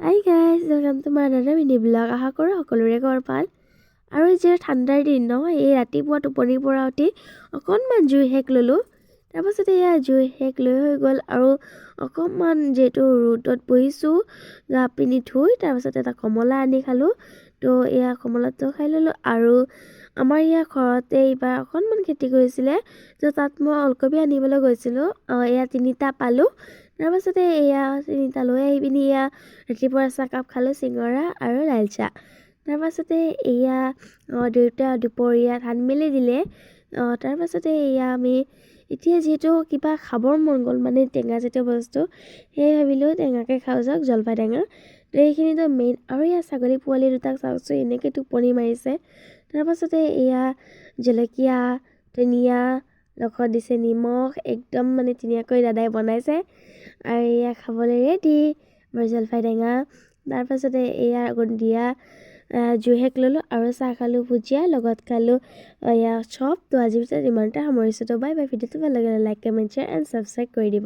Hi guys welcome to my another mini blog আশা কৰোঁ সকলোৰে ঘৰ ভাল। আৰু যিহেতু ঠাণ্ডাৰ দিন ন এই ৰাতিপুৱা টোপনিৰ পৰা উঠি অকণমান জুই সেক ল'লোঁ। তাৰপাছতে এয়া জুই সেক লৈ হৈ গ'ল আৰু অকণমান যিহেতু ৰ'দত বহিছোঁ গা পিনি ধুই তাৰপাছত এটা কমলা আনি খালোঁ। তো এয়া কমলাটো খাই ল'লোঁ আৰু আমাৰ ইয়াৰ ঘৰতে এইবাৰ অকণমান খেতি কৰিছিলে তো তাত মই ওলকবি আনিবলৈ গৈছিলোঁ এয়া তিনিটা পালোঁ। তাৰপাছতে এয়া তিনিটা লৈ আহি পিনি এয়া ৰাতিপুৱা চাহকাপ খালোঁ চিঙৰা আৰু লাল চাহ। তাৰপাছতে এয়া দেউতা দুপৰীয়া ধান মেলি দিলে তাৰপাছতে এয়া আমি এতিয়া যিহেতু কিবা খাবৰ মন গ'ল মানে টেঙা জাতীয় বস্তু সেয়ে ভাবিলোঁ টেঙাকৈ খাওঁ যাওক জলফাই টেঙা তো এইখিনিতো মেইন আৰু এয়া ছাগলী পোৱালি দুটাক চাওকচোন এনেকৈ টোপনি মাৰিছে। তাৰপাছতে এয়া জলকীয়া ধনিয়া লগত দিছে নিমখ একদম মানে ধুনীয়াকৈ দাদাই বনাইছে। আৰু এয়া খাবলৈ ৰেডি আমাৰ জলফাই টেঙা তাৰপাছতে এয়া দিয়া জুই সেক ল'লোঁ আৰু চাহ খালোঁ, ভুজিয়া, লগত খালোঁ। এয়া চপ তো আজিৰ ভিতৰত ইমানতে সামৰিছোঁ। তো বাই বাই ভিডিঅ'টো ভালো লাগিলে like comment share and subscribe কৰি দিব।